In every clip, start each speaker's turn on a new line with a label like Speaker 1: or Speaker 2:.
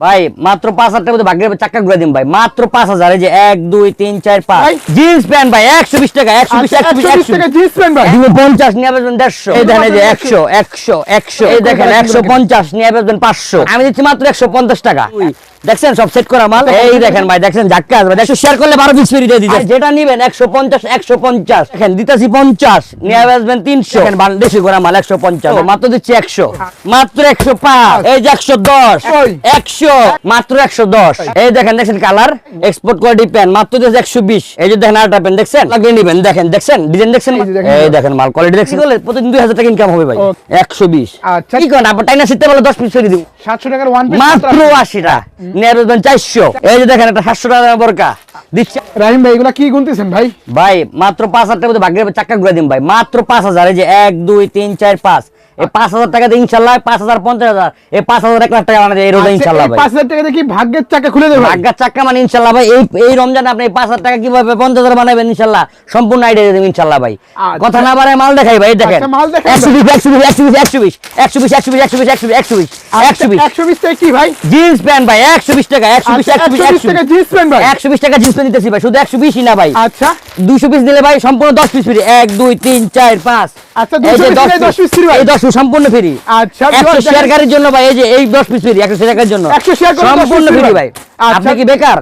Speaker 1: ভাই মাত্র পাঁচ হাজার টাকা ভাগ্যের চাকা ঘুরে দিন ভাই। মাত্র পাঁচ হাজার এই যে এক দুই তিন চার পাঁচ। জিন্স প্যান্ট ভাই একশো বিশ টাকা একশো বিশ
Speaker 2: আচ্ছা,
Speaker 1: একশো বিশ
Speaker 2: 120
Speaker 1: একশো
Speaker 2: টাকা জিন্স প্যান্ট ভাই।
Speaker 1: পঞ্চাশ নিয়ে আসবেন দেড়শো। এই দেখেন যে একশো একশো একশো এই দেখেন একশো পঞ্চাশ নিয়ে আসবেন পাঁচশো। আমি দিচ্ছি মাত্র একশো পঞ্চাশ টাকা। দেখছেন সব সেট করা মাল? এই দেখেন ভাই দেখছেন ধাক্কা আসবে দেখছ শেয়ার করলে বারো পিস ফ্রি দিয়ে দিতে যেটা নিবেন একশো পঞ্চাশ একশো পঞ্চাশ। দেখেন দিতেছি পঞ্চাশ নিয়ে আসবেন তিনশো। দেখেন বেশি করা মাল একশো পঞ্চাশ। মাত্র দিচ্ছি একশো। মাত্র একশো পাঁচ। এই যে একশো দশ। একশো। মাত্র একশো দশ। এই দেখেন দেখছেন কালার এক্সপোর্ট কোয়ালিটি প্যান মাত্র দিয়েছে একশো বিশ। এই যে দেখেন আরেকটা প্যান দেখছেন? লাগিয়ে নিবেন দেখেন দেখছেন? ডিজাইন দেখছেন?
Speaker 2: এই দেখেন।
Speaker 1: এই দেখেন মাল কোয়ালিটি দেখছেন? বলে? প্রতিদিন দুই হাজার টাকা ইনকাম হবে ভাই। একশো বিশ।
Speaker 2: আচ্ছা।
Speaker 1: কি করেন? আপনার টাইনা শীতে বলে দশ পিস করে দিব।
Speaker 2: সাতশো টাকার
Speaker 1: মাত্র আশিটা। নিয়ে আসবেন চারশো। এই যে দেখেন একটা সাতশো টাকা বরকা। দিচ্ছে
Speaker 2: রাহিম ভাই এগুলা কি গুনতেছেন ভাই
Speaker 1: ভাই মাত্র পাঁচ হাজার টাকা ভাগ্যের চাক্কা ঘুরে দিন ভাই মাত্র পাঁচ হাজার এই যে এক দুই তিন চার পাঁচ এই পাঁচ হাজার টাকাতে ইনশাল্লাহ পাঁচ হাজার পঞ্চাশ হাজার এই পাঁচ হাজার এক লাখ টাকা বানাতে এই রোজা
Speaker 2: আচ্ছা,
Speaker 1: ইনশাল্লাহ
Speaker 2: পাঁচ হাজার টাকা কি ভাগ্যের চাকা খুলে দেবে ভাই?
Speaker 1: ভাগ্যার মানে ইনশাল্লাহ ভাই এই এই রমজানে আপনি এই পাঁচ হাজার টাকা কীভাবে পঞ্চাশ হাজার বানাবেন ইনশাল্লাহ সম্পূর্ণ আইডিয়া দেবেন ইনশাল্লাহ ভাই
Speaker 2: আচ্ছা।
Speaker 1: কথা না বাড়ায় মাল দেখাই ভাই দেখেন
Speaker 2: আচ্ছা, মাল দেখান
Speaker 1: একশো বিশ একশো বিশ একশো বিশ একশো বিশ একশো বিশ একশো বিশ একশো বিশ একশো বিশ একশো বিশ একশো বিশ
Speaker 2: আচ্ছা, একশো বিশ টাকা কি ভাই
Speaker 1: জিন্স প্যান্ট ভাই একশো বিশ টাকা একশো বিশ
Speaker 2: আচ্ছা,
Speaker 1: একশো বিশ
Speaker 2: একশো বিশ টাকা জিন্স প্যান্ট ভাই
Speaker 1: একশো বিশ টাকা জিন্স প্যান্ট দিতেছি ভাই শুধু একশো বিশই না ভাই।
Speaker 2: আচ্ছা।
Speaker 1: দুশো পিস দিলে ভাই সম্পূর্ণ দশ পিস ফ্রি এক দুই তিন চার পাঁচ।
Speaker 2: আচ্ছা,
Speaker 1: এই
Speaker 2: 200
Speaker 1: যে দশ
Speaker 2: পিস 10 ভাই।
Speaker 1: এই দশ সম্পূর্ণ ফ্রি
Speaker 2: আচ্ছা,
Speaker 1: একশো শেয়ার গাড়ির জন্য ভাই এই যে এই দশ পিস ফ্রি একশো শেয়ার গাড়ির জন্য।
Speaker 2: 100 share করে 10 piece
Speaker 1: সম্পূর্ণ ফ্রি
Speaker 2: ভাই।
Speaker 1: ভাই।
Speaker 2: আচ্ছা।
Speaker 1: আপনি কি বেকার?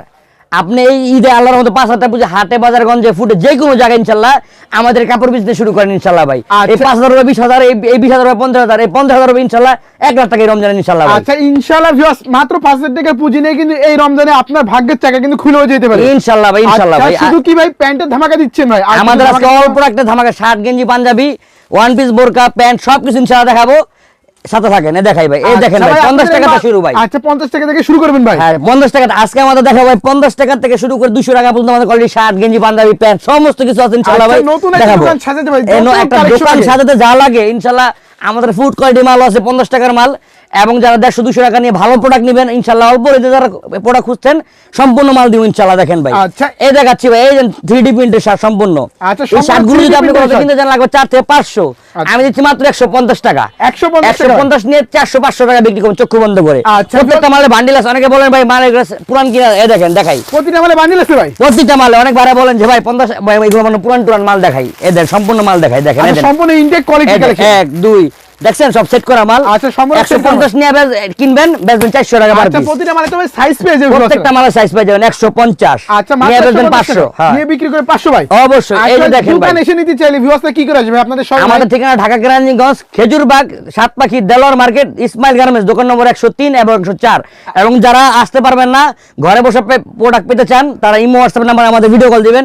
Speaker 1: আপনি এই ঈদে আল্লাহর মতো পাঁচ হাজার পুজো হাটে বাজার গঞ্জে ফুটে যে কোনো জায়গায় ইনশাল্লাহ আমাদের কাপড় বিজনেস শুরু করেন ইনশাল্লাহ ভাই। এই
Speaker 2: আচ্ছা।
Speaker 1: পাঁচ হাজার বিশ হাজার এই বিশ হাজার পঞ্চাশ হাজার এই পঞ্চাশ হাজার ইনশাল্লাহ এক লাখ টাকা রমজান ইনশাল্লাহ
Speaker 2: আচ্ছা ইনশাআল্লাহ ভিউয়ার্স মাত্র পাঁচ হাজার টাকার পুঁজি নিয়ে কিন্তু এই রমজানে আপনার ভাগ্যের চাকা কিন্তু খুলেও যেতে পারে।
Speaker 1: ইনশাল্লাহ ভাই ইনশাল্লাহ
Speaker 2: আচ্ছা,
Speaker 1: ভাই।
Speaker 2: শুধু কি ভাই প্যান্টের ধামাকা দিচ্ছেন ভাই?
Speaker 1: আমাদের
Speaker 2: কিছু
Speaker 1: আজকে অল্প একটা ধামাকা শার্ট গেঞ্জি পাঞ্জাবি ওয়ান পিস বোরকা প্যান্ট সবকিছু ইনশাআল্লাহ দেখাবো। সাথে থাকেন দেখাই ভাই এই
Speaker 2: আচ্ছা
Speaker 1: দেখেন ভাই
Speaker 2: ভাই,
Speaker 1: পঞ্চাশ
Speaker 2: আপনাদের
Speaker 1: টাকা
Speaker 2: মা-
Speaker 1: শুরু ভাই।
Speaker 2: আচ্ছা পঞ্চাশ টাকা থেকে শুরু করবেন ভাই।
Speaker 1: হ্যাঁ পঞ্চাশ টাকা আজকে আমাদের দেখা ভাই পঞ্চাশ টাকা থেকে শুরু করে দুশো টাকা পর্যন্ত আমাদের কোয়ালিটি শার্ট গেঞ্জি পাঞ্জাবি প্যান্ট সমস্ত কিছু আছে ইনশাল্লাহ
Speaker 2: আচ্ছা,
Speaker 1: ভাই।
Speaker 2: নতুন একটা দোকান সাজাতে ভাই,
Speaker 1: এই ন-
Speaker 2: যত
Speaker 1: একটা দোকান সাজাতে যা লাগে ইনশাল্লাহ আমাদের ফুড কোয়ালিটি মাল আছে পঞ্চাশ টাকার মাল। এবং যারা দেড়শো দুশো টাকা নিয়ে ভালো প্রোডাক্ট নেবেন ইনশাল্লাহ অল্প রেটে যারা প্রোডাক্ট খুঁজছেন সম্পূর্ণ মাল দিব ইনশাল্লাহ দেখেন ভাই।
Speaker 2: আচ্ছা।
Speaker 1: এই দেখাচ্ছি ভাই এই যে থ্রি ডি প্রিন্টের শার্ট সম্পূর্ণ।
Speaker 2: আচ্ছা,
Speaker 1: এই শার্টগুলো যদি আপনি
Speaker 2: shirt।
Speaker 1: কিনতে চান লাগবে চার থেকে পাঁচশো।
Speaker 2: আচ্ছা।
Speaker 1: আমি দিচ্ছি মাত্র একশো পঞ্চাশ টাকা।
Speaker 2: 150
Speaker 1: একশো পঞ্চাশ নিয়ে চারশো পাঁচশো টাকা বিক্রি করুন চক্ষু বন্ধ করে।
Speaker 2: আচ্ছা,
Speaker 1: প্রত্যেকটা মালে বান্ডিল আছে। অনেকে বলেন ভাই মাল পুরান কিনা এ দেখেন দেখাই।
Speaker 2: প্রতিটা মানে বান্ডিল আছে ভাই?
Speaker 1: প্রতিটা মালে অনেক ভাড়া বলেন যে ভাই পঞ্চাশ ভাই এগুলো মানে পুরান টুরান মাল দেখাই। এদের সম্পূর্ণ মাল দেখাই দেখেন
Speaker 2: সম্পূর্ণ ইনটেক কোয়ালিটি
Speaker 1: এক দুই দেখছেন সব সেট করা মাল।
Speaker 2: আচ্ছা, সম্পূর্ণ
Speaker 1: নিয়ে কিনবেন বেচবেন টাকা পার
Speaker 2: আচ্ছা প্রতিটা তবে সাইজ পেয়ে যাবে
Speaker 1: প্রত্যেকটা মালের সাইজ পেয়ে যাবেন একশো পঞ্চাশ।
Speaker 2: আচ্ছা
Speaker 1: নিয়ে বেচবেন হ্যাঁ।
Speaker 2: নিয়ে বিক্রি করে 500 ভাই।
Speaker 1: অবশ্যই, এই যে দেখেন
Speaker 2: দোকান এসে নিতে চাইলে ভিউয়ার্সরা কি করে আসবে? আপনাদের সবাই
Speaker 1: আমাদের ঠিকানা ঢাকা কেরানীগঞ্জ খেজুরবাগ সাতপাখি দেলোয়ার মার্কেট ইসমাইল গার্মেন্টস দোকান নম্বর একশো তিন এবং একশো চার। এবং যারা আসতে পারবেন না ঘরে বসে প্রোডাক্ট পেতে চান তারা ইমো হোয়াটসঅ্যাপ নাম্বার আমাদের ভিডিও কল দিবেন।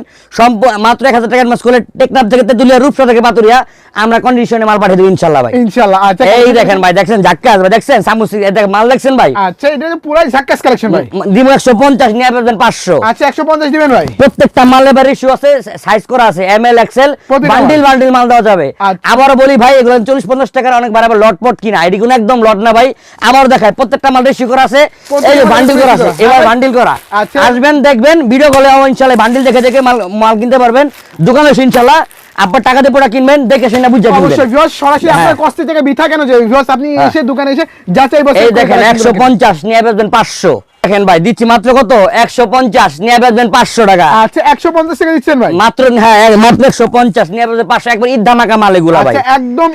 Speaker 1: মাত্র এক হাজার টাকার মাস করে টেকনাফ থেকে তেতুলিয়া রূপসা থেকে পাতুরিয়া। আমরা কন্ডিশনে মাল পাঠিয়ে দেবো ইনশাল্লাহ ভাই।
Speaker 2: ইনশাআল্লাহ। আচ্ছা
Speaker 1: এই দেখেন ভাই সামুসি মাল ভাই?
Speaker 2: আচ্ছা এটা পুরাই ঝাক্কাস কালেকশন ভাই।
Speaker 1: দিব একশো পঞ্চাশ নিয়ে পাবেন পাঁচশো।
Speaker 2: আচ্ছা 150 দিবেন ভাই?
Speaker 1: প্রত্যেকটা মাল লেবার ইস্যু আছে সাইজ করা আছে M L XL bundle bundle মাল দেওয়া যাবে।
Speaker 2: আচ্ছা।
Speaker 1: বলি ভাই এগুলো চল্লিশ পঞ্চাশ টাকার অনেক বাড়াবে লট পট কিনা। এটি কোনো একদম লট না ভাই। আবার দেখায় প্রত্যেকটা মাল রেশি করা আছে এই যে বান্ডিল করা আছে এবার। বান্ডিল করা। আসবেন দেখবেন ভিডিও কলে ইনশাল্লাহ বান্ডিল দেখে দেখে মাল মাল কিনতে পারবেন। দোকানে এসে আপনার টাকা দিয়ে পড়া কিনবেন দেখে শুনে বুঝে কিনবেন
Speaker 2: অবশ্যই ভিউয়ার্স সরাসরি
Speaker 1: হ্যাঁ।
Speaker 2: আপনার কস্তি থেকে বিথা কেন যে ভিউয়ার্স আপনি
Speaker 1: হ্যাঁ।
Speaker 2: এসে দোকানে এসে যাচাই বাছাই
Speaker 1: এই দেখেন
Speaker 2: collection
Speaker 1: একশো
Speaker 2: করবেন।
Speaker 1: পঞ্চাশ নিয়ে আসবেন পাঁচশো দেখেন ভাই দিচ্ছি মাত্র কত? একশো পঞ্চাশ নিয়ে বেচবেন পাঁচশো টাকা।
Speaker 2: আচ্ছা 150 টাকা দিচ্ছেন ভাই?
Speaker 1: মাত্র হ্যাঁ মাত্র একশো পঞ্চাশ নিয়ে বেচবেন পাঁচশো। একবার ঈদ ধামাকা মাল এগুলা ভাই।
Speaker 2: আচ্ছা একদম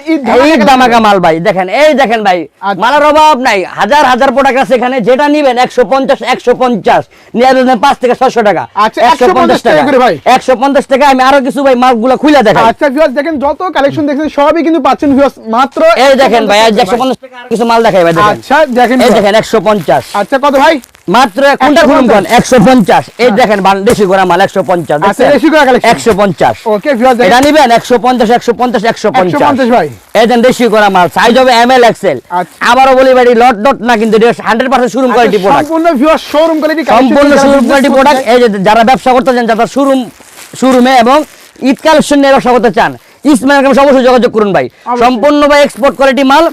Speaker 2: ঈদ ধামাকা
Speaker 1: মাল। ভাই। দেখেন এই দেখেন ভাই
Speaker 2: আচ্ছা।
Speaker 1: মালের অভাব নাই। হাজার হাজার প্রোডাক্ট আছে এখানে যেটা নিবেন একশো পঞ্চাশ একশো পঞ্চাশ নিয়ে পাঁচ থেকে ছশো টাকা।
Speaker 2: আচ্ছা, 150 টাকা করে ভাই।
Speaker 1: একশো পঞ্চাশ টাকা আমি আরও কিছু ভাই মালগুলো খুলে দেখাই।
Speaker 2: আচ্ছা ভিউয়ার্স দেখেন যত কালেকশন দেখছেন সবই কিন্তু পাচ্ছেন ভিউয়ার্স মাত্র
Speaker 1: এই দেখেন ভাই একশো পঞ্চাশ টাকা কিছু মাল দেখাই ভাই দেখেন।
Speaker 2: আচ্ছা দেখেন
Speaker 1: এই দেখেন একশো পঞ্চাশ।
Speaker 2: আচ্ছা কত ভাই?
Speaker 1: মাত্র কোনটা খুলুন কোন একশো পঞ্চাশ। এই দেখেন দেশি করা মাল একশো পঞ্চাশ
Speaker 2: আচ্ছা, দেশি করা collection।
Speaker 1: একশো পঞ্চাশ।
Speaker 2: ওকে ভিউয়ার্স
Speaker 1: এটা নিবেন? একশো পঞ্চাশ একশো পঞ্চাশ একশো পঞ্চাশ।
Speaker 2: 150 ভাই।
Speaker 1: এই দেন দেশি করা মাল সাইজ হবে এম এল এক্সেল বলি ভাই লট ডট না কিন্তু hundred percent showroom quality product
Speaker 2: সম্পূর্ণ ভিউয়ার্স শোরুম কোয়ালিটি
Speaker 1: সম্পূর্ণ শোরুম কোয়ালিটি প্রোডাক্ট এই যে যারা ব্যবসা করতে চান যারা শোরুম শোরুমে এবং ঈদ কালেকশন নিয়ে ব্যবসা করতে চান ইসমাইল যোগাযোগ করুন ভাই। সম্পূর্ণ ভাই এক্সপোর্ট কোয়ালিটি মাল।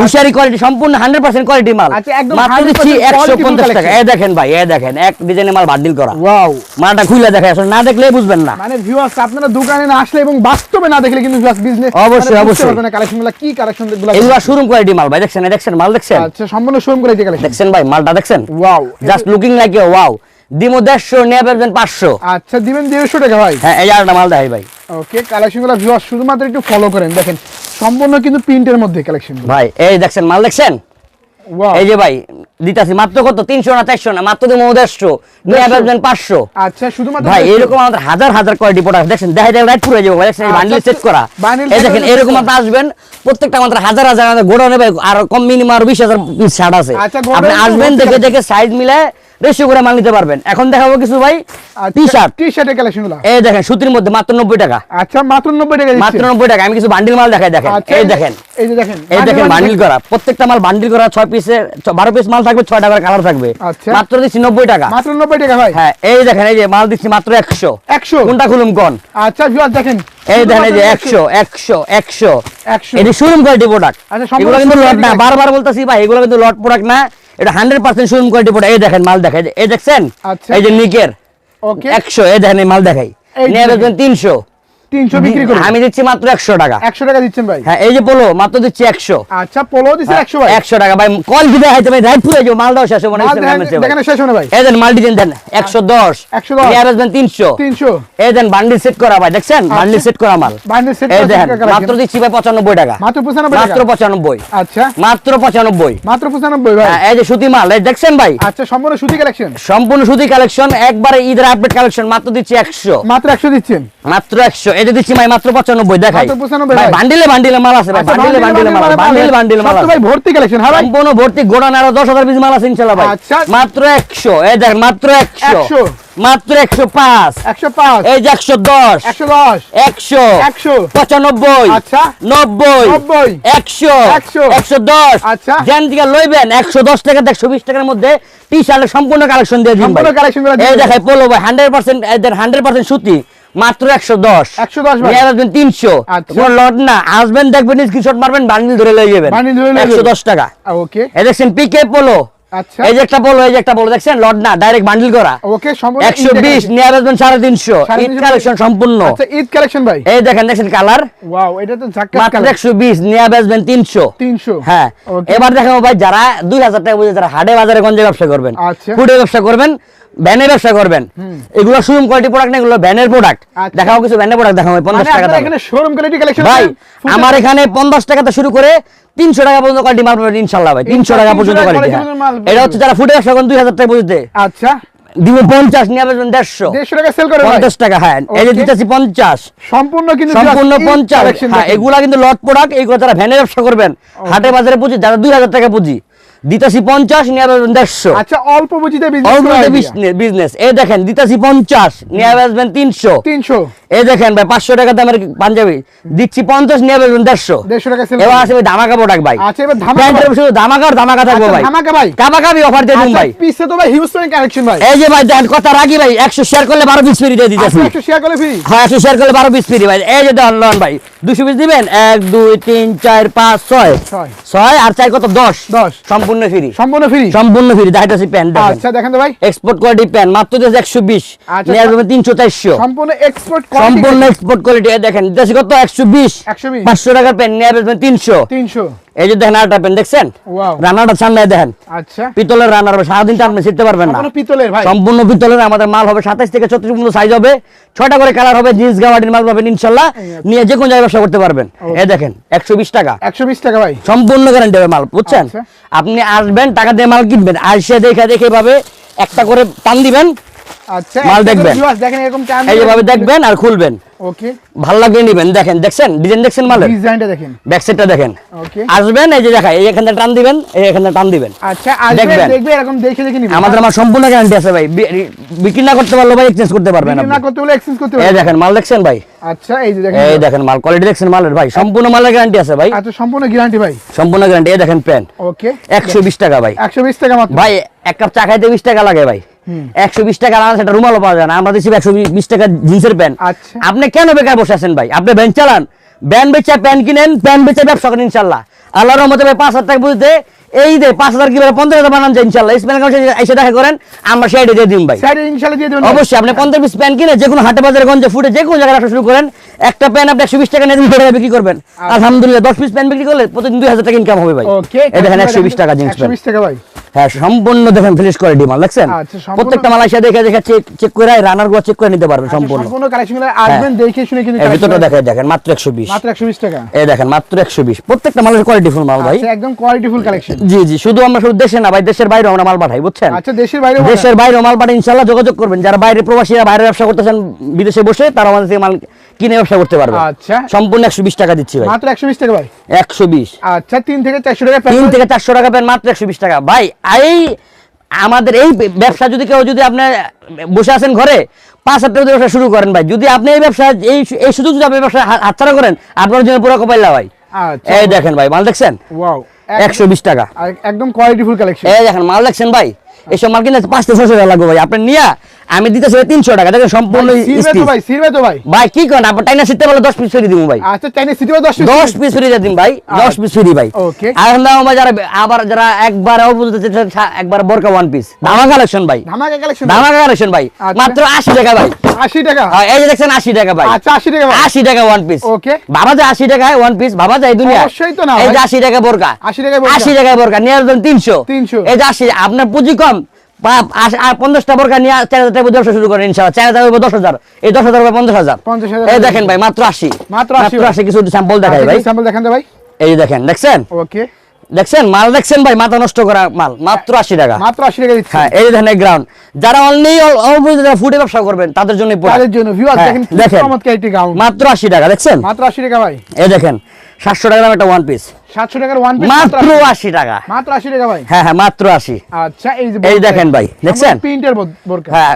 Speaker 1: হুশিয়ারি কোয়ালিটি সম্পূর্ণ হান্ড্রেড পার্সেন্ট কোয়ালিটি মাল।
Speaker 2: আচ্ছা, একদম
Speaker 1: মাত্র
Speaker 2: 100%
Speaker 1: একশো পঞ্চাশ টাকা। এই দেখেন ভাই এই দেখেন এক ডিজাইনের মাল বান্ডিল করা।
Speaker 2: ওয়াও।
Speaker 1: মালটা খুলে দেখে আসলে না দেখলে বুঝবেন না।
Speaker 2: মানে ভিউয়ার্স আপনারা দোকানে না আসলে এবং বাস্তবে না দেখলে কিন্তু ভিউয়ার্স বিজনেস
Speaker 1: অবশ্যই, অবশ্যই।
Speaker 2: কালেকশনগুলো কি কালেকশন
Speaker 1: এগুলো শোরুম কোয়ালিটি মাল ভাই দেখছেন এই দেখছেন মাল দেখছেন?
Speaker 2: আচ্ছা সম্পূর্ণ শোরুম করে এই কালেকশন
Speaker 1: দেখছেন ভাই মালটা দেখছেন?
Speaker 2: Wow.
Speaker 1: Just looking like wow দিমো দেড়শো নিয়ে পাঁচশো।
Speaker 2: আচ্ছা দিবেন দেড়শো টাকা ভাই।
Speaker 1: হ্যাঁ এই আরেকটা মাল দেখাই ভাই।
Speaker 2: ওকে কালেকশনগুলো ভিউয়ার্স শুধুমাত্র একটু ফলো করেন। দেখেন সম্পূর্ণ কিন্তু প্রিন্টের মধ্যে কালেকশন
Speaker 1: ভাই এই দেখছেন মাল দেখছেন? এই যে ভাই দিতাছি মাত্র কত? তিনশো না চারশো না? মাত্র দেড়শো। পাঁচশো।
Speaker 2: আচ্ছা শুধুমাত্র
Speaker 1: ভাই এরকম আমাদের হাজার হাজার কোয়ালিটি প্রোডাক্ট দেখছেন দেখা যায় রাইট পুরো যাব ভাই। দেখছেন বান্ডিল সেট করা। এই দেখেন এরকম আপনার আসবেন প্রত্যেকটা আমাদের হাজার হাজার গোডাউনে ভাই আর কম মিনিমাম আর বিশ হাজার পিস ছাড় আছে।
Speaker 2: আচ্ছা,
Speaker 1: আপনি আসবেন দেখে দেখে সাইজ মিলে রেশিও করে মাল নিতে পারবেন। এখন দেখাবো কিছু ভাই টি শার্ট
Speaker 2: টি শার্টের কালেকশনগুলো
Speaker 1: এই দেখেন সুতির মধ্যে মাত্র নব্বই টাকা।
Speaker 2: আচ্ছা মাত্র 90 টাকা
Speaker 1: মাত্র
Speaker 2: দিচ্ছেন
Speaker 1: নব্বই টাকা আমি কিছু বান্ডিল মাল দেখাই দেখেন।
Speaker 2: আচ্ছা
Speaker 1: এই দেখেন।
Speaker 2: এই যে দেখেন
Speaker 1: এই দেখেন বান্ডিল করা। প্রত্যেকটা মাল বান্ডিল করা ছয় পিসের বারো পিস মাল থাকবে ছয় টাকার কালার থাকবে।
Speaker 2: আচ্ছা।
Speaker 1: মাত্র দিচ্ছি নব্বই টাকা।
Speaker 2: মাত্র 90 টাকা ভাই।
Speaker 1: হ্যাঁ এই দেখেন এই যে মাল দিচ্ছি মাত্র একশো।
Speaker 2: 100
Speaker 1: কোনটা খুলুম কোন?
Speaker 2: আচ্ছা ভিউয়ার্স দেখেন।
Speaker 1: এই দেখেন এই যে
Speaker 2: শুধুমাত্র
Speaker 1: একশো একশো একশো।
Speaker 2: 100
Speaker 1: এটি শোরুম কোয়ালিটি প্রোডাক্ট
Speaker 2: আচ্ছা,
Speaker 1: এগুলো কিন্তু লট না। বারবার বলতেছি ভাই এগুলো কিন্তু লট প্রোডাক্ট না। এটা hundred percent showroom quality product এই দেখেন মাল দেখাই। এই দেখছেন?
Speaker 2: আচ্ছা।
Speaker 1: এই যে নিকের একশো এই দেখেন এই মাল দেখাই।
Speaker 2: যে
Speaker 1: নিয়ে
Speaker 2: দেখেন।
Speaker 1: বেচবেন তিনশো
Speaker 2: বিক্রি করুন
Speaker 1: আমি দিচ্ছি মাত্র একশো টাকা।
Speaker 2: 100 টাকা দিচ্ছেন ভাই।
Speaker 1: হ্যাঁ এই যে বলো মাত্র দিচ্ছি একশো।
Speaker 2: আচ্ছা পোলো দিছে 100 ভাই।
Speaker 1: একশো টাকা ভাই কল কি দেখাইতে ভাই? রাইট পুরো যাব মালদাও শেষ হবে না
Speaker 2: মাল দেখেন দেখেন শেষ হবে ভাই।
Speaker 1: এই দেন মাল্টি দেন দেন একশো দশ।
Speaker 2: 110
Speaker 1: নিয়ে বেচবেন তিনশো।
Speaker 2: 300
Speaker 1: এই দেন বান্ডিল সেট করা ভাই দেখছেন? বান্ডিল সেট করা মাল।
Speaker 2: বান্ডিল সেট
Speaker 1: এই দেখেন মাত্র দিচ্ছি ভাই পঁচানব্বই টাকা।
Speaker 2: মাত্র 95
Speaker 1: মাত্র পঁচানব্বই।
Speaker 2: আচ্ছা।
Speaker 1: মাত্র পঁচানব্বই।
Speaker 2: মাত্র 95 ভাই।
Speaker 1: হ্যাঁ, এই যে সুতি মাল এই দেখছেন ভাই?
Speaker 2: আচ্ছা সম্পূর্ণ সুতি কালেকশন।
Speaker 1: সম্পূর্ণ সুতি কালেকশন একবারে ঈদের আপডেট কালেকশন মাত্র দিচ্ছি একশো।
Speaker 2: মাত্র 100 দিচ্ছেন।
Speaker 1: মাত্র একশো। যে দিচ্ছি ভাই মাত্র পঁচানব্বই দেখাই। ভাই
Speaker 2: ভাই।
Speaker 1: বান্ডিলে বান্ডিলে মাল আছে ভাই বান্ডিলে বান্ডিলে মাল বান্ডিল বান্ডিল মাল আছে।
Speaker 2: ভাই ভর্তি কালেকশন হ্যাঁ ভাই?
Speaker 1: সম্পূর্ণ ভর্তি দশ হাজার পিস মাল আছে ইনশাল্লাহ ভাই।
Speaker 2: আচ্ছা।
Speaker 1: মাত্র একশো এই দেখ মাত্র একশো।
Speaker 2: 100
Speaker 1: মাত্র একশো পাঁচ।
Speaker 2: 105
Speaker 1: এই যে একশো দশ।
Speaker 2: 110
Speaker 1: একশো।
Speaker 2: 100
Speaker 1: পঁচানব্বই।
Speaker 2: আচ্ছা।
Speaker 1: নব্বই।
Speaker 2: 90
Speaker 1: একশো।
Speaker 2: 100
Speaker 1: একশো দশ।
Speaker 2: আচ্ছা।
Speaker 1: যেন থেকে লইবেন একশো দশ টাকা একশো বিশ টাকার মধ্যে টি শার্টের সম্পূর্ণ কালেকশন দিয়ে দিন এই। দেখাই পোলো ভাই হান্ড্রেড পার্সেন্ট হান্ড্রেড পার্সেন্ট সুতি। মাত্র একশো দশ।
Speaker 2: 110 ভাই।
Speaker 1: নিয়ে আসবেন তিনশো।
Speaker 2: আচ্ছা।
Speaker 1: লট না। আসবেন দেখবেন স্ক্রিনশট মারবেন বান্ডিল ধরে লয়ে যাবেন।
Speaker 2: বান্ডিল ধরে লয়ে
Speaker 1: একশো দশ টাকা।
Speaker 2: ওকে।
Speaker 1: এই দেখছেন পিকে পোলো।
Speaker 2: আচ্ছা।
Speaker 1: এই যে একটা পোলো এই যে একটা পোলো দেখছেন? লট না ডাইরেক্ট বান্ডিল করা।
Speaker 2: ওকে
Speaker 1: একশো বিশ
Speaker 2: collection।
Speaker 1: নিয়ে আসবেন সাড়ে তিনশো। ঈদ
Speaker 2: তিনশো।
Speaker 1: কালেকশন সম্পূর্ণ।
Speaker 2: আচ্ছা ঈদ কালেকশন ভাই।
Speaker 1: এই দেখেন দেখছেন কালার?
Speaker 2: ওয়াও এটা তো
Speaker 1: মাত্র একশো বিশ নিয়ে বেচবেন তিনশো।
Speaker 2: 300
Speaker 1: হ্যাঁ। এবার দেখাবো ভাই যারা দুই হাজার টাকা বুঝে যারা হাটে বাজারে গঞ্জে ব্যবসা করবেন। ফুডে ব্যবসা করবেন ভ্যানের ব্যবসা করবেন। এগুলো শোরুম কোয়ালিটি প্রোডাক্ট না এগুলো ভ্যানের প্রোডাক্ট
Speaker 2: আচ্ছা।
Speaker 1: দেখাবো কিছু ভ্যানের প্রোডাক্ট দেখাবো পঞ্চাশ
Speaker 2: মানে
Speaker 1: টাকা
Speaker 2: এখানে শোরুম কোয়ালিটি কালেকশন
Speaker 1: ভাই আমার এখানে পঞ্চাশ টাকাতে শুরু করে তিনশো টাকা পর্যন্ত কোয়ালিটি মাল পাবেন ইনশাল্লাহ ভাই তিনশো টাকা পর্যন্ত কোয়ালিটি এটা হচ্ছে যারা ফুডে ব্যবসা করেন দুই হাজার টাকা বুঝতে।
Speaker 2: আচ্ছা।
Speaker 1: দিব পঞ্চাশ নিয়ে বেচবেন দেড়শো।
Speaker 2: 150 টাকা সেল করে ভাই।
Speaker 1: পঞ্চাশ টাকা হ্যাঁ এই যে. দিতেছি পঞ্চাশ।
Speaker 2: সম্পূর্ণ কিন্তু
Speaker 1: সম্পূর্ণ
Speaker 2: just ঈদ
Speaker 1: পঞ্চাশ।
Speaker 2: collection
Speaker 1: হ্যাঁ এগুলা কিন্তু লট প্রোডাক্ট এইগুলো যারা ভ্যানের ব্যবসা করবেন হাটে বাজারে পুঁজি যারা দুই হাজার টাকা পুঁজি দিতেছি পঞ্চাশ দেড়শো।
Speaker 2: আচ্ছা অল্প পুঁজিতে
Speaker 1: বিজনেস এই দেখেন দিতেছি পঞ্চাশ আসবেন তিনশো।
Speaker 2: 300
Speaker 1: এই দেখেন ভাই পাঁচশো টাকা দামের পাঞ্জাবি। দিচ্ছি পঞ্চাশ নিয়ে আসবেন দেড়শো।
Speaker 2: 150 টাকা
Speaker 1: এবার আছে ভাই ধামাকা প্রোডাক্ট ভাই।
Speaker 2: আচ্ছা
Speaker 1: শুধু ধামাকা আর ধামাকা থাকব
Speaker 2: আচ্ছা,
Speaker 1: ভাই।
Speaker 2: ধামাকা ভাই।
Speaker 1: কাবাকাবি অফার দিয়ে দিন
Speaker 2: আচ্ছা
Speaker 1: ভাই।
Speaker 2: পিছে তো ভাই হিউজ কালেকশন ভাই।
Speaker 1: এই যে ভাই দেখেন কথা রাখি ভাই একশো শেয়ার করলে বারো পিস ফ্রি দিয়ে দিতেছি।
Speaker 2: একটু শেয়ার করে ফ্রি
Speaker 1: হ্যাঁ একশো শেয়ার করলে বারো পিস ফ্রি ভাই। এই যে দেন লন ভাই দুশো পিস দিবেন? এক দুই তিন চার পাঁচ ছয়।
Speaker 2: ছয়।
Speaker 1: আর চার কত? দশ।
Speaker 2: 10
Speaker 1: সম্পূর্ণ ফ্রি
Speaker 2: সম্পূর্ণ ফ্রি
Speaker 1: সম্পূর্ণ ফ্রি দেখাইতেছি প্যান্ট
Speaker 2: আচ্ছা দেখেন তো ভাই।
Speaker 1: এক্সপোর্ট কোয়ালিটি প্যান্ট মাত্র যে একশো বিশ
Speaker 2: আচ্ছা,
Speaker 1: নিয়ে আসবেন
Speaker 2: সম্পূর্ণ এক্সপোর্ট
Speaker 1: সম্পূর্ণ এক্সপোর্ট কোয়ালিটি দেখেন দেশে কত? একশো বিশ।
Speaker 2: 120
Speaker 1: পাঁচশো টাকার প্যান্ট নেয়ার আসবেন তিনশো।
Speaker 2: 300
Speaker 1: এই যে দেখেন দেখছেন? রান্নাটা সামনে দেখেন।
Speaker 2: আচ্ছা।
Speaker 1: পিতলের রান্নার হবে সারাদিন আপনি শিখতে পারবেন না।
Speaker 2: পিতলের ভাই।
Speaker 1: সম্পূর্ণ পিতলের আমাদের মাল হবে সাতাইশ থেকে ছত্রিশ পর্যন্ত সাইজ হবে। ছয়টা করে কালার হবে জিন্স গাওয়াটির মাল পাবেন ইনশাল্লাহ। নিয়ে যে কোনো জায়গায় ব্যবসা করতে পারবেন। এই দেখেন একশো বিশ টাকা।
Speaker 2: 120 টাকা ভাই।
Speaker 1: সম্পূর্ণ গ্যারান্টি হবে মাল বুঝছেন?
Speaker 2: আচ্ছা।
Speaker 1: আপনি আসবেন টাকা দিয়ে মাল কিনবেন আসে দেখে দেখে ভাবে একটা করে টান দিবেন
Speaker 2: আচ্ছা
Speaker 1: মাল দেখবেন।
Speaker 2: দেখেন এরকম
Speaker 1: দেখবেন আর খুলবেন।
Speaker 2: ওকে
Speaker 1: ভালো লাগলে নিবেন। দেখেন দেখছেন? ডিজাইন দেখছেন মালের?
Speaker 2: ডিজাইনটা দেখেন।
Speaker 1: ব্যাক সাইডটা দেখেন।
Speaker 2: ওকে
Speaker 1: আসবেন এই যে দেখায় এই এখানে টান দিবেন এই এখানে টান দিবেন।
Speaker 2: আচ্ছা
Speaker 1: দেখবেন।
Speaker 2: দেখবে এরকম দেখে দেখে নিবেন।
Speaker 1: আমাদের আমার সম্পূর্ণ গ্যারান্টি আছে ভাই। বিক্রি না করতে পারলে ভাই এক্সচেঞ্জ করতে পারবেন
Speaker 2: বিক্রি না করতে এক্সচেঞ্জ করতে
Speaker 1: এই দেখেন মাল দেখছেন ভাই?
Speaker 2: আচ্ছা এই যে দেখেন
Speaker 1: এই দেখেন মাল কোয়ালিটি দেখছেন মালের ভাই। সম্পূর্ণ মালের গ্যারান্টি আছে ভাই।
Speaker 2: আচ্ছা সম্পূর্ণ গ্যারান্টি ভাই।
Speaker 1: সম্পূর্ণ গ্যারান্টি এই দেখেন প্যান্ট
Speaker 2: ওকে
Speaker 1: একশো বিশ টাকা ভাই।
Speaker 2: 120 টাকা মাত্র।
Speaker 1: ভাই এক কাপ চা খাইতে বিশ টাকা লাগে ভাই। একশো বিশ টাকা সেটা রুমালও পাওয়া যায় না। আমরা দিচ্ছি একশো বিশ টাকা জিন্সের প্যান্ট।
Speaker 2: আচ্ছা।
Speaker 1: আপনি কেন বেকার বসে আছেন ভাই? আপনি চালান ব্যান বেচা প্যান কিনেন প্যান বেচা ব্যবসা করেন ইনশাল্লাহ। আল্লাহর রহমতে ভাই পাঁচ হাজার টাকা বুঝতে এই যে পাঁচ হাজার কীভাবে পঞ্চাশ হাজার বানান যায় ইনশাল্লাহ। কাউন্সিল এসে দেখা করেন আমরা সেই দিয়ে দিন ভাই। অবশ্যই আপনি পঞ্চাশ পিস প্যান্ট কিনে যে কোনো হাটে বাজারে গঞ্জে ফুটে যে কোনো জায়গায় রাখা শুরু করেন একটা প্যান্ট আপনি একশো বিশ টাকা নিয়ে টাকা বিক্রি করবেন। আলহামদুলিল্লাহ দশ পিস প্যান্ট বিক্রি করলে প্রতিদিন দুই হাজার টাকা ইনকাম হবে ভাই। দেখেন একশো বিশ টাকা জিনিস
Speaker 2: একশো বিশ টাকা ভাই।
Speaker 1: হ্যাঁ সম্পূর্ণ দেখেন ফিনিশ করে ডিমাল দেখছেন?
Speaker 2: আচ্ছা,
Speaker 1: প্রত্যেকটা মালয়েশিয়া দেখে দেখে চেক চেক করে রানারগুলো চেক করে নিতে পারবেন সম্পূর্ণ।
Speaker 2: সম্পূর্ণ কালেকশন আসবেন দেখে শুনে কিন্তু
Speaker 1: ভিতরটা দেখে দেখেন মাত্র একশো বিশ।
Speaker 2: মাত্র একশো বিশ টাকা।
Speaker 1: এই দেখেন মাত্র একশো বিশ। প্রত্যেকটা মালের কোয়ালিটি ফুল মাল ভাই।
Speaker 2: আচ্ছা একদম কোয়ালিটি ফুল কালেকশন
Speaker 1: জি জি শুধু আমরা শুধু দেশে না ভাই দেশের বাইরে আমরা মাল পাঠাই বুঝছেন?
Speaker 2: আচ্ছা দেশের বাইরে
Speaker 1: দেশের বাইরে মাল পাঠাই ইনশাল্লাহ যোগাযোগ করবেন। যারা বাইরে প্রবাসীরা বাইরে ব্যবসা করতেছেন বিদেশে বসে তারা আমাদের থেকে মাল কিনে ব্যবসা করতে পারবে
Speaker 2: আচ্ছা।
Speaker 1: সম্পূর্ণ একশো বিশ টাকা দিচ্ছি ভাই।
Speaker 2: মাত্র একশো বিশ টাকা ভাই?
Speaker 1: একশো বিশ।
Speaker 2: আচ্ছা তিন থেকে চারশো টাকা
Speaker 1: তিন থেকে চারশো টাকা পেন মাত্র একশো বিশ টাকা। ভাই এই আমাদের এই ব্যবসা যদি কেউ যদি আপনি বসে আছেন ঘরে পাঁচ হাজার টাকা ব্যবসা শুরু করেন ভাই। যদি আপনি এই ব্যবসা এই এই সুযোগ যদি আপনি ব্যবসা হাত- হাতছাড়া করেন আপনার জন্য পুরো কপাইলা ভাই।
Speaker 2: আচ্ছা।
Speaker 1: এই দেখেন ভাই মাল দেখছেন? একশো বিশ টাকা।
Speaker 2: একদম কোয়ালিটি ফুল কালেকশন
Speaker 1: এই দেখেন মাল দেখছেন ভাই? এইসব মাল কিনে পাঁচটা ছশো টাকা লাগবে ভাই। আপনি নিয়ে আমি দিতেছি তিনশো টাকা দেখেন সম্পূর্ণ।
Speaker 2: ভাই
Speaker 1: কি করেন? আপনার টাইনা শিখতে বলে দশ পিস ফ্রি দিব ভাই।
Speaker 2: আচ্ছা দশ
Speaker 1: পিস ফ্রি দিন ভাই দশ পিস ফ্রি ভাই।
Speaker 2: Okay.
Speaker 1: আর দাম যারা আবার যারা একবার দিতে একবার বরকা ওয়ান পিস ধামাকা কালেকশন ভাই।
Speaker 2: ধামাকা কালেকশন
Speaker 1: ধামা কালেকশন ভাই।
Speaker 2: আচ্ছা।
Speaker 1: মাত্র আশি টাকা ভাই।
Speaker 2: টাকা?
Speaker 1: হ্যাঁ, এই যে দেখছেন আশি টাকা ভাই।
Speaker 2: আচ্ছা আশি টাকা ভাই।
Speaker 1: আশি টাকা ওয়ান পিস
Speaker 2: Okay.
Speaker 1: ভাবা যায় আশি টাকায় ওয়ান পিস ভাবা যায় দুনিয়া
Speaker 2: অবশ্যই তো না
Speaker 1: এই যে
Speaker 2: ভাই।
Speaker 1: আশি টাকা বোরকা।
Speaker 2: 80 টাকায় বোরকা।
Speaker 1: আশি টাকায় বোরকা নিয়ে আসবেন তিনশো।
Speaker 2: 300
Speaker 1: এই যে আশি আপনার পুঁজি কম পঞ্চাশটা বোরকা নিয়ে চার হাজার টাকা ব্যবসা শুরু করেন ইনশাল্লাহ চার হাজার দশ হাজার। এই দশ হাজার পঞ্চাশ হাজার। এই দেখেন ভাই মাত্র আশি।
Speaker 2: মাত্র
Speaker 1: আশি কিছু স্যাম্পল দেখাই ভাই।
Speaker 2: স্যাম্পল দেখান ভাই।
Speaker 1: এই দেখেন দেখছেন?
Speaker 2: ওকে
Speaker 1: দেখছেন? মাল দেখছেন ভাই? মাথা নষ্ট করা মাল। মাত্র আশি টাকা।
Speaker 2: মাত্র আশি টাকা দিচ্ছে।
Speaker 1: হ্যাঁ এই ধরনের গ্রাউন্ড যারা অনলি অল্প যারা ফুডে ব্যবসা করবেন তাদের জন্য
Speaker 2: তাদের জন্য।
Speaker 1: হ্যাঁ,
Speaker 2: দেখেন
Speaker 1: মাত্র আশি টাকা দেখছেন?
Speaker 2: মাত্র আশি টাকা ভাই।
Speaker 1: এই দেখেন। সাতশো টাকা দাম একটা ওয়ান পিস
Speaker 2: সাতশো টাকার ওয়ান পিস
Speaker 1: মাত্র আশি। টাকা।
Speaker 2: মাত্র আশি টাকা ভাই।
Speaker 1: হ্যাঁ হ্যাঁ মাত্র আশি।
Speaker 2: আচ্ছা এই যে
Speaker 1: এই দেখেন ভাই, দেখছেন?
Speaker 2: প্রিন্টের বোরকা।
Speaker 1: হ্যাঁ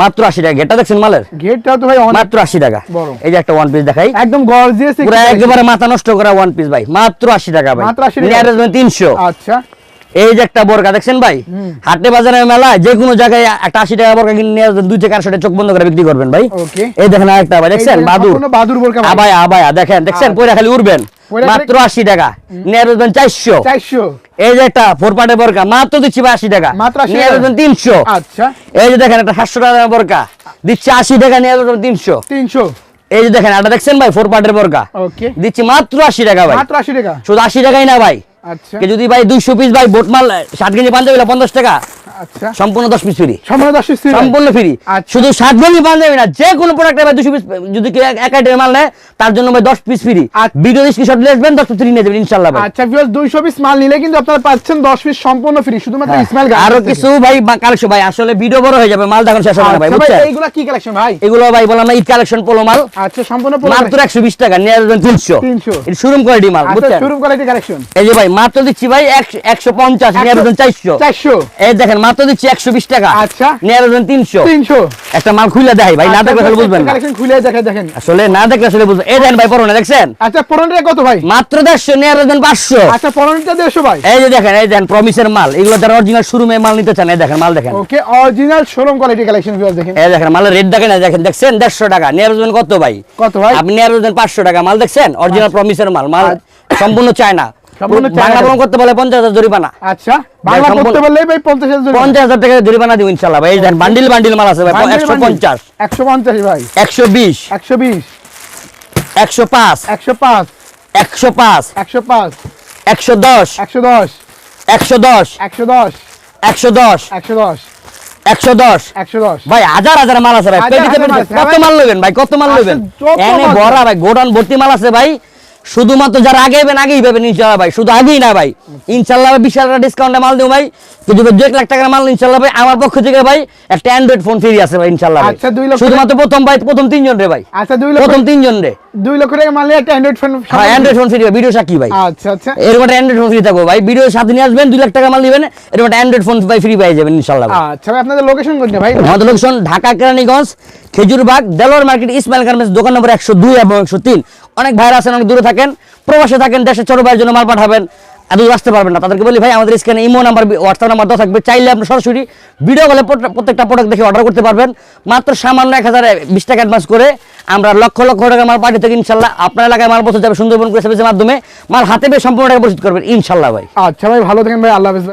Speaker 1: মাত্র আশি টাকা। গেটটা দেখছেন মালের?
Speaker 2: গেটটা তো ভাই
Speaker 1: মাত্র আশি টাকা। এই যে একটা ওয়ান পিস দেখাই।
Speaker 2: একদম গর্জিয়াস
Speaker 1: পুরো একেবারে মাথা নষ্ট করা ওয়ান পিস ভাই। মাত্র আশি টাকা ভাই।
Speaker 2: মাত্র 80 টাকা।
Speaker 1: তিনশো।
Speaker 2: আচ্ছা।
Speaker 1: এই যে একটা বোরকা দেখছেন ভাই? হাটে বাজারে মেলা যে কোনো জায়গায় একটা আশি টাকা বোরকা কিনে নিয়ে দুই থেকে আড়শো টাকা চোখ বন্ধ করে বিক্রি করবেন ভাই। এই দেখেন আরেকটা ভাই দেখছেন?
Speaker 2: যে
Speaker 1: বাদুর।
Speaker 2: বাদুর বোরকা ভাই।
Speaker 1: আবায়া দেখেন দেখছেন। পয়রা খালি উঠবেন মাত্র আশি টাকা। নিয়ে আসবেন চারশো।
Speaker 2: চারশো।
Speaker 1: এই যে একটা ফোর পার্টে বোরকা মাত্র দিচ্ছি ভাই আশি টাকা।
Speaker 2: মাত্র 80
Speaker 1: নিয়ে। আসবেন তিনশো।
Speaker 2: আচ্ছা।
Speaker 1: এই যে দেখেন একটা সাতশো টাকা বোরকা। দিচ্ছি আশি টাকা নিয়ে আসবেন তিনশো।
Speaker 2: তিনশো।
Speaker 1: এই যে দেখেন একটা দেখছেন ভাই? ফোর পার্টের বোরকা দিচ্ছি মাত্র আশি টাকা ভাই।
Speaker 2: মাত্র আশি টাকা।
Speaker 1: শুধু আশি টাকাই না ভাই। যদি ভাই দুইশো পিস ভাই বোটমাল ষাট কেজি পাঞ্জাবি পঞ্চাশ টাকা।
Speaker 2: আচ্ছা।
Speaker 1: সম্পূর্ণ দশ পিস ফ্রি
Speaker 2: সম্পূর্ণ দশ পিস
Speaker 1: সম্পূর্ণ ফ্রি
Speaker 2: আচ্ছা।
Speaker 1: শুধু ষাট কেজি পাঞ্জাবি না যে কোনো প্রোডাক্টে ভাই দুশো পিস যদি কেউ এক- আইটেম মাল নেয় তার জন্য ভাই দশ পিস ফ্রি। ভিডিও স্ক্রিনশট আসবেন দশ পিস ফ্রি নিয়ে যাবেন ইনশাল্লাহ ভাই।
Speaker 2: আচ্ছা ভিউয়ার্স 200 পিস মাল নিলে কিন্তু আপনারা পাচ্ছেন 10 পিস সম্পূর্ণ ফ্রি শুধুমাত্র
Speaker 1: হ্যাঁ।
Speaker 2: ইসমাইল গার্মেন্টস আরও
Speaker 1: কিছু ভাই কালেকশন ভাই আসলে ভিডিও বড় হয়ে যাবে মাল দেখুন শেষ হবে না ভাই
Speaker 2: আচ্ছা
Speaker 1: বুঝছেন?
Speaker 2: এইগুলা কি কালেকশন ভাই?
Speaker 1: এগুলো ভাই বললাম না ঈদ কালেকশন পোলো মাল।
Speaker 2: আচ্ছা সম্পূর্ণ পুরো
Speaker 1: মাত্র একশো বিশ টাকা নিয়ে আসবেন তিনশো।
Speaker 2: 300
Speaker 1: এটা শোরুম কোয়ালিটি মাল বুঝছেন?
Speaker 2: শোরুম কোয়ালিটি কালেকশন
Speaker 1: এই যে ভাই মাত্র দিচ্ছি ভাই একশো- একশো পঞ্চাশ নিয়ে আসবেন চারশো।
Speaker 2: 400
Speaker 1: এই দেখেন মাত্র দিচ্ছি একশো বিশ টাকা।
Speaker 2: আচ্ছা।
Speaker 1: নিয়ে তিনশো।
Speaker 2: 300
Speaker 1: একটা মাল খুলে দেখাই ভাই না দেখলে আসলে বুঝবেন
Speaker 2: খুলে দেখে দেখেন।
Speaker 1: আসলে না দেখলে আসলে বুঝবেন। এই দেখেন ভাই পরনে দেখছেন?
Speaker 2: আচ্ছা পরনটা কত ভাই?
Speaker 1: মাত্র দেড়শো নিয়ে আসবেন পাঁচশো।
Speaker 2: আচ্ছা পরনটা 150 ভাই।
Speaker 1: এই যে দেখেন এই দেখেন প্রমিসের মাল। এগুলো যারা অরিজিনাল শোরুমে মাল নিতে চান এই দেখেন মাল দেখেন।
Speaker 2: Okay original showroom quality collection দেখেন।
Speaker 1: এই দেখেন মালের রেট দেখেন দেখেন দেখছেন? দেড়শো টাকা। নিয়ে আসবেন কত ভাই?
Speaker 2: কত ভাই?
Speaker 1: আপনি নিয়ে আসবেন পাঁচশো টাকা। মাল দেখছেন? অরিজিনাল প্রমিসের মাল। মাল সম্পূর্ণ চায়না।
Speaker 2: সম্পূর্ণ।
Speaker 1: বাংলা প্রমাণ করতে বলে পঞ্চাশ হাজার জরিমানা।
Speaker 2: আচ্ছা বাংলা
Speaker 1: সম্পূর্ণ-
Speaker 2: করতে বললেই ভাই 50000 জন্য
Speaker 1: পঞ্চাশ হাজার টাকা জরিমানা দিব ইনশাল্লাহ ভাই। এই দেখেন বান্ডিল বান্ডিল মাল আছে ভাই একশো পঞ্চাশ।
Speaker 2: 150 ভাই।
Speaker 1: একশো বিশ।
Speaker 2: 120
Speaker 1: একশো পাঁচ।
Speaker 2: 105
Speaker 1: একশো পাঁচ।
Speaker 2: 105
Speaker 1: একশো দশ।
Speaker 2: 110
Speaker 1: একশো দশ। একশো দশ। একশো দশ।
Speaker 2: 110
Speaker 1: ভাই হাজার হাজার মাল আছে ভাই
Speaker 2: হাজার হাজার মাল আছে,
Speaker 1: কত
Speaker 2: ভাই।
Speaker 1: মাল নেবেন ভাই কত মাল
Speaker 2: আচ্ছা,
Speaker 1: নেবেন? ভরা ভাই গোডাউন ভর্তি মাল আছে ভাই শুধুমাত্র যারা আগে এবেন আগেই পাবেন ইনশাল্লাহ ভাই। শুধু আগেই না ভাই। ইনশাল্লাহ ভাই বিশাল একটা ডিসকাউন্টে মাল দেবো ভাই। কিন্তু দু এক লাখ টাকার মাল ইনশাল্লাহ ভাই আমার পক্ষ থেকে ভাই একটা অ্যান্ড্রয়েড ফোন ফ্রি আছে ভাই ইনশাল্লাহ
Speaker 2: আচ্ছা,
Speaker 1: শুধুমাত্র প্রথম ভাই প্রথম তিনজন রে ভাই।
Speaker 2: আচ্ছা 2 লক্ষ
Speaker 1: প্রথম তিনজন রে।
Speaker 2: 2 লক্ষ টাকা একটা অ্যান্ড্রয়েড ফোন
Speaker 1: হ্যাঁ অ্যান্ড্রয়েড ফোন ফ্রি ভিডিও সাকি ভাই।
Speaker 2: আচ্ছা আচ্ছা।
Speaker 1: এরকম একটা অ্যান্ড্রয়েড ফোন ফ্রি থাকব ভাই। ভিডিও সাথে নিয়ে আসবেন দুই লাখ টাকা মাল দিবেন এরকম একটা অ্যান্ড্রয়েড ফোন ভাই ফ্রি পেয়ে যাবেন ইনশাল্লাহ
Speaker 2: আচ্ছা ভাই আপনাদের লোকেশন কোনটা ভাই?
Speaker 1: আমাদের location Dhaka Keraniganj Khejurbag Delowar market Ismail garments দোকান নম্বর একশো দুই এবং একশো তিন। অনেক ভাইরা আছেন অনেক দূরে থাকেন প্রবাসে থাকেন দেশে ছোট ভাইয়ের জন্য মাল পাঠাবেন। এত দূর আসতে পারবেন না। তাদেরকে বলি, ভাই, আমাদের স্ক্যানে ইমো নাম্বার হোয়াটসঅ্যাপ নাম্বার দেওয়া থাকবে। চাইলে আপনি সরাসরি ভিডিও কলে প্রত্যেকটা প্রোডাক্ট দেখে অর্ডার করতে পারবেন। মাত্র সামান্য এক হাজার বিশ টাকা অ্যাডভান্স করে আমরা লক্ষ লক্ষ টাকা মাল পাঠিয়ে থেকে, ইনশাল্লাহ। আপনার এলাকায় মাল বসে যাবে সুন্দরবন সার্ভিসের মাধ্যমে। মাল হাতে পেয়ে সম্পূর্ণ টাকা করবেন, ইনশাল্লাহ ভাই।
Speaker 2: আচ্ছা ভাই, ভালো থাকেন ভাই, আল্লাহ